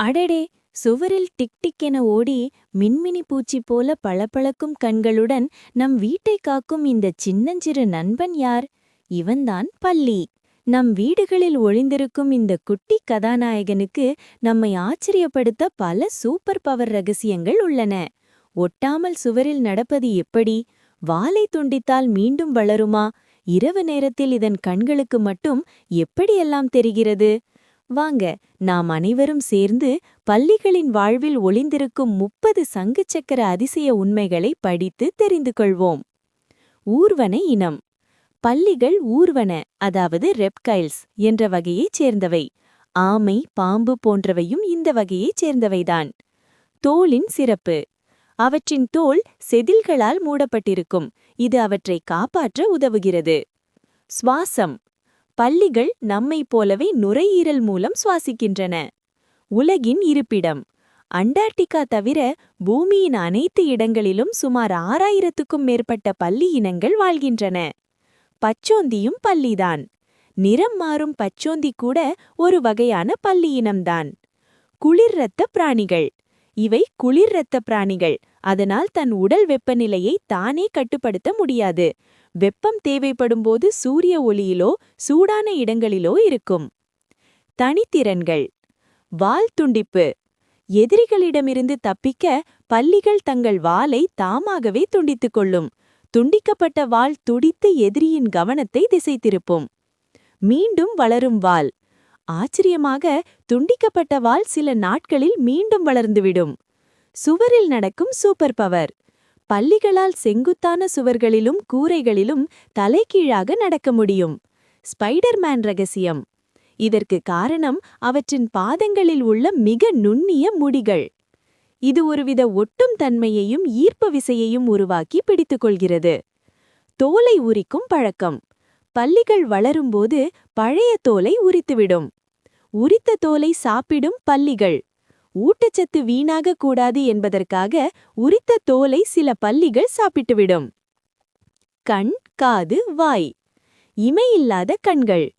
அடடே சுவரில் tick tick என ஓடி மின்மினி பூச்சி போல பளபளக்கும் கண்களுடன் நம் வீட்டை காக்கும் இந்த சின்னஞ்சிறு நண்பன் யார்? இவன்தான் பள்ளி நம் வீடுகளில் ஒளிந்திருக்கும் இந்த குட்டி கதாநாயகனுக்கு நம்மை ஆச்சரியப்படுத்த பல சூப்பர் பவர் ரகசியங்கள் உள்ளன. ஒட்டாமல் சுவரில் நடப்பது எப்படி? வாலை துண்டித்தால் மீண்டும் வளருமா? இரவு நேரத்தில் இதன் கண்களுக்கு மட்டும் எப்படியெல்லாம் தெரிகிறது? வாங்க நாம் அனைவரும் சேர்ந்து பள்ளிகளின் வாழ்வில் ஒளிந்திருக்கும் முப்பது சங்குச்சக்கர அதிசய உண்மைகளை படித்து தெரிந்து கொள்வோம். ஊர்வன இனம். பள்ளிகள் ஊர்வன அதாவது ரெப்கைல்ஸ் என்ற வகையைச் சேர்ந்தவை. ஆமை பாம்பு போன்றவையும் இந்த வகையைச் சேர்ந்தவைதான். தோலின் சிறப்பு. அவற்றின் தோல் செதில்களால் மூடப்பட்டிருக்கும். இது அவற்றை காப்பாற்ற உதவுகிறது. சுவாசம். பள்ளிகள் நம்மைப் போலவே நுரையீரல் மூலம் சுவாசிக்கின்றன. உலகின் இருப்பிடம். அண்டார்டிகா தவிர பூமியின் அனைத்து இடங்களிலும் சுமார் ஆறாயிரத்துக்கும் மேற்பட்ட பள்ளி இனங்கள் வாழ்கின்றன. பச்சோந்தியும் பள்ளிதான். நிறம் மாறும் பச்சோந்தி கூட ஒரு வகையான பள்ளி இனம்தான். குளிர் இரத்த பிராணிகள். இவை குளிர் இரத்த பிராணிகள். அதனால் தன் உடல் வெப்பநிலையை தானே கட்டுப்படுத்த முடியாது. வெப்பம் தேவைப்படும்போது சூரிய ஒளியிலோ சூடான இடங்களிலோ இருக்கும். தனித்திறன்கள். வால் துண்டிப்பு. எதிரிகளிடமிருந்து தப்பிக்க பள்ளிகள் தங்கள் வாலை தாமாகவே துண்டித்துக் கொள்ளும். துண்டிக்கப்பட்ட வால் துடித்து எதிரியின் கவனத்தை திசை திருப்பும் மீண்டும் வளரும் வால். ஆச்சரியமாக துண்டிக்கப்பட்ட வால் சில நாட்களில் மீண்டும் வளர்ந்துவிடும். சுவரில் நடக்கும் சூப்பர் பவர். பள்ளிகளால் செங்குத்தான சுவர்களிலும் கூரைகளிலும் தலைகீழாக நடக்க முடியும். ஸ்பைடர்மேன் ரகசியம். இதற்கு காரணம் அவற்றின் பாதங்களில் உள்ள மிக நுண்ணிய முடிகள். இது ஒருவித ஒட்டும் தன்மையையும் ஈர்ப்பு விசையையும் உருவாக்கி பிடித்துக்கொள்கிறது. தோலை உரிக்கும் பழக்கம். பல்லிகள் வளரும்போது பழைய தோலை உரித்துவிடும். உரித்த தோலை சாப்பிடும் பல்லிகள். ஊட்டச்சத்து வீணாக கூடாது என்பதற்காக உரித்த தோலை சில பல்லிகள் சாப்பிட்டுவிடும். கண் காது வாய். இமையில்லாத கண்கள்.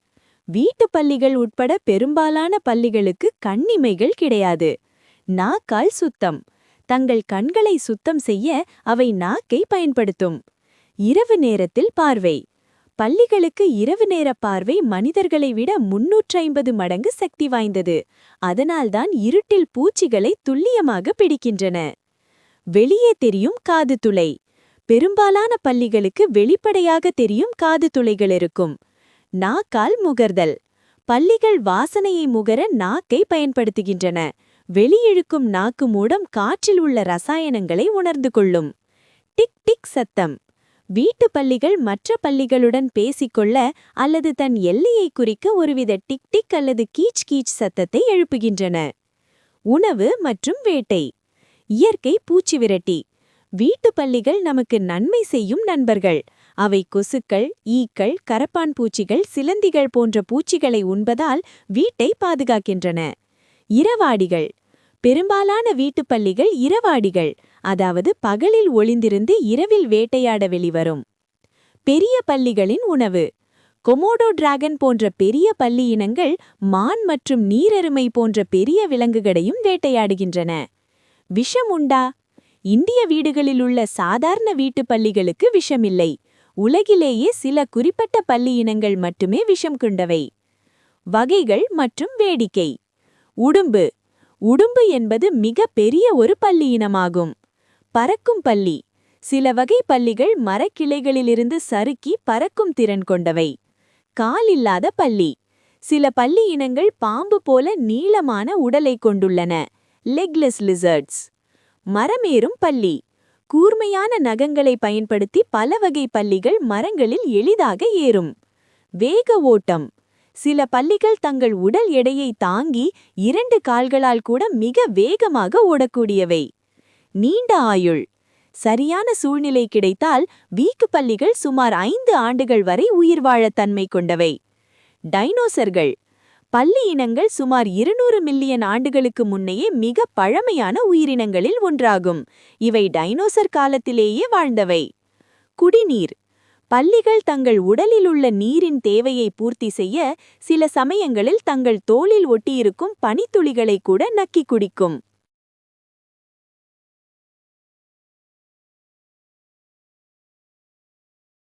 வீட்டு பல்லிகள் உட்பட பெரும்பாலான பல்லிகளுக்கு கண்ணிமைகள் கிடையாது. நாக்கால் சுத்தம். தங்கள் கண்களை சுத்தம் செய்ய அவை நாக்கை பயன்படுத்தும். இரவு நேரத்தில் பார்வை. பள்ளிகளுக்கு இரவு நேர பார்வை மனிதர்களை விட முன்னூற்றைம்பது மடங்கு சக்தி வாய்ந்தது. அதனால்தான் இருட்டில் பூச்சிகளை துல்லியமாக பிடிக்கின்றன. வெளியே தெரியும் காது துளை. பெரும்பாலான பள்ளிகளுக்கு வெளிப்படையாக தெரியும் காது துளைகள் இருக்கும். நாக்கால் முகர்தல். பள்ளிகள் வாசனையை முகர நாக்கை பயன்படுத்துகின்றன. வெளியிழுக்கும் நாக்கு மூடம் காற்றில் உள்ள ரசாயனங்களை உணர்ந்து கொள்ளும். டிக் டிக் சத்தம். வீட்டு பள்ளிகள் மற்ற பள்ளிகளுடன் பேசிக்கொள்ள அல்லது தன் எல்லையை குறிக்க ஒருவித டிக் டிக் அல்லது கீச் கீச் சத்தத்தை எழுப்புகின்றன. உணவு மற்றும் வேட்டை. இயற்கை பூச்சி விரட்டி. வீட்டு பள்ளிகள் நமக்கு நன்மை செய்யும் நண்பர்கள். அவை கொசுக்கள் ஈக்கள் கரப்பான் பூச்சிகள் சிலந்திகள் போன்ற பூச்சிகளை உண்பதால் வீட்டை பாதுகாக்கின்றன. இரவாடிகள். பெரும்பாலான வீட்டுப் பள்ளிகள் இரவாடிகள் அதாவது பகலில் ஒளிந்திருந்து இரவில் வேட்டையாட வெளிவரும். பெரிய பள்ளிகளின் உணவு. கொமோடோ டிராகன் போன்ற பெரிய பள்ளி இனங்கள் மான் மற்றும் நீரெருமை போன்ற பெரிய விலங்குகளையும் வேட்டையாடுகின்றன. விஷம் உண்டா? இந்திய வீடுகளில் உள்ள சாதாரண வீட்டுப் பள்ளிகளுக்கு விஷமில்லை. உலகிலேயே சில குறிப்பிட்ட பள்ளி இனங்கள் மட்டுமே விஷம் கொண்டவை. வகைகள் மற்றும் வேடிக்கை. உடும்பு. உடும்பு என்பது மிக பெரிய ஒரு பள்ளி இனமாகும். பறக்கும் பள்ளி. சில வகை பள்ளிகள் மரக்கிளைகளிலிருந்து சறுக்கி பறக்கும் திறன் கொண்டவை. கால் இல்லாத பள்ளி. சில பள்ளி இனங்கள் பாம்பு போல நீளமான உடலை கொண்டுள்ளன. லெக்லெஸ் லிசர்ட்ஸ் மரமேறும் பள்ளி. கூர்மையான நகங்களை பயன்படுத்தி பல வகை பள்ளிகள் மரங்களில் எளிதாக ஏறும். வேக ஓட்டம். சில பள்ளிகள் தங்கள் உடல் எடையை தாங்கி இரண்டு கால்களால் கூட மிக வேகமாக ஓடக்கூடியவை. நீண்ட ஆயுள். சரியான சூழ்நிலை கிடைத்தால் வீக்கு பள்ளிகள் சுமார் ஐந்து ஆண்டுகள் வரை உயிர் வாழத் தன்மை கொண்டவை. டைனோசர்கள். பள்ளி இனங்கள் சுமார் இருநூறு மில்லியன் ஆண்டுகளுக்கு முன்னையே மிக பழமையான உயிரினங்களில் ஒன்றாகும். இவை டைனோசர் காலத்திலேயே வாழ்ந்தவை. குடிநீர். பல்லிகள் தங்கள் உடலிலுள்ள நீரின் தேவையை பூர்த்தி செய்ய சில சமயங்களில் தங்கள் தோளில் ஒட்டியிருக்கும் பனித்துளிகளை கூட நக்கிக் குடிக்கும்.